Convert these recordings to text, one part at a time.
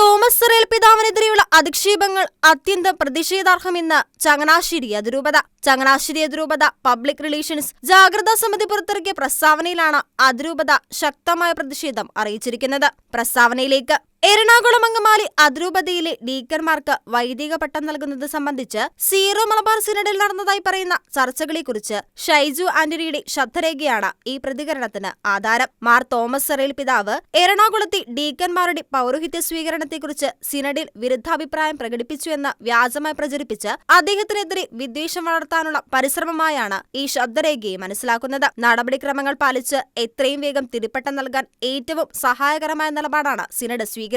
Thomas സിറേൽ പിതാവിനെതിരെയുള്ള അധിക്ഷേപങ്ങൾ അത്യന്തം പ്രതിഷേധാർഹമെന്ന് ചങ്ങനാശ്ശേരി അതിരൂപത. ചങ്ങനാശ്ശേരി അതിരൂപത പബ്ലിക് റിലേഷൻസ് ജാഗ്രതാ സമിതി പുറത്തിറക്കിയ പ്രസ്താവനയിലാണ് അതിരൂപത ശക്തമായ പ്രതിഷേധം അറിയിച്ചിരിക്കുന്നത്. പ്രസ്താവനയിലേക്ക് എറണാകുളം അങ്കമാലി അതിരൂപതയിലെ ഡീക്കർമാർക്ക് വൈദിക പട്ടം നൽകുന്നത് സംബന്ധിച്ച് സീറോ മലബാർ സിനഡിൽ നടന്നതായി പറയുന്ന ചർച്ചകളെക്കുറിച്ച് ഷൈജു ആന്റണിയുടെ ശബ്ദരേഖയാണ് ഈ പ്രതികരണത്തിന് ആധാരം. മാർ തോമസ് സെറയിൽ പിതാവ് എറണാകുളത്തെ ഡീക്കന്മാരുടെ പൗരോഹിത്യ സ്വീകരണത്തെക്കുറിച്ച് സിനഡിൽ വിരുദ്ധാഭിപ്രായം പ്രകടിപ്പിച്ചു എന്ന് വ്യാജമായി പ്രചരിപ്പിച്ച് അദ്ദേഹത്തിനെതിരെ വിദ്വേഷം വളർത്താനുള്ള പരിശ്രമമായാണ് ഈ ശബ്ദരേഖയെ മനസ്സിലാക്കുന്നത്. നടപടിക്രമങ്ങൾ പാലിച്ച് എത്രയും വേഗം തിരുപ്പട്ടം നൽകാൻ ഏറ്റവും സഹായകരമായ നിലപാടാണ് സിനഡ് സ്വീകരിച്ചത്.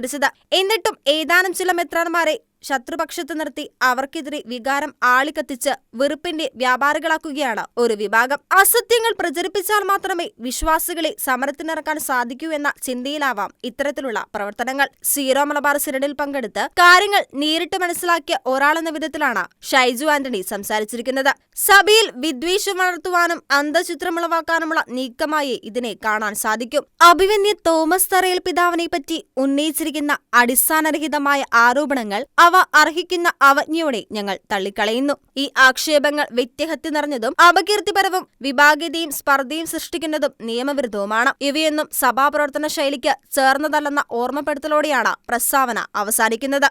എന്നിട്ടും ഏതാനും ചില മെത്രാന്മാരെ ശത്രുപക്ഷത്ത് നിർത്തി അവർക്കെതിരെ വികാരം ആളിക്കത്തിച്ച് വെറുപ്പിന്റെ വ്യാപാരികളാക്കുകയാണ് ഒരു വിഭാഗം. അസത്യങ്ങൾ പ്രചരിപ്പിച്ചാൽ മാത്രമേ വിശ്വാസികളെ സമരത്തിനിറക്കാൻ സാധിക്കൂ എന്ന ചിന്തയിലാവാം ഇത്തരത്തിലുള്ള പ്രവർത്തനങ്ങൾ. സീറോ മലബാർ സിനഡിൽ പങ്കെടുത്ത് കാര്യങ്ങൾ നേരിട്ട് മനസ്സിലാക്കിയ ഒരാളെന്ന വിധത്തിലാണ് ഷൈജു ആന്റണി സംസാരിച്ചിരിക്കുന്നത്. സഭയിൽ വിദ്വേഷം വളർത്തുവാനും അന്തചിത്രമുളവാക്കാനുമുള്ള നീക്കമായി ഇതിനെ കാണാൻ സാധിക്കും. അഭിവന്യ തോമസ് തറയിൽ പിതാവിനെ പറ്റി ഉന്നയിച്ചിരിക്കുന്ന അടിസ്ഥാനരഹിതമായ ആരോപണങ്ങൾ അവ അർഹിക്കുന്ന അവജ്ഞയോടെ ഞങ്ങൾ തള്ളിക്കളയുന്നു. ഈ ആക്ഷേപങ്ങൾ വ്യത്യഹത്തി നിറഞ്ഞതും അപകീർത്തിപരവും വിഭാഗീയതയും സ്പർദ്ധയും സൃഷ്ടിക്കുന്നതും നിയമവിരുദ്ധവുമാണ്. ഇവയൊന്നും സഭാപ്രവർത്തന ശൈലിക്ക് ചേർന്നതല്ലെന്ന ഓർമ്മപ്പെടുത്തലോടെയാണ് പ്രസ്താവന അവസാനിക്കുന്നത്.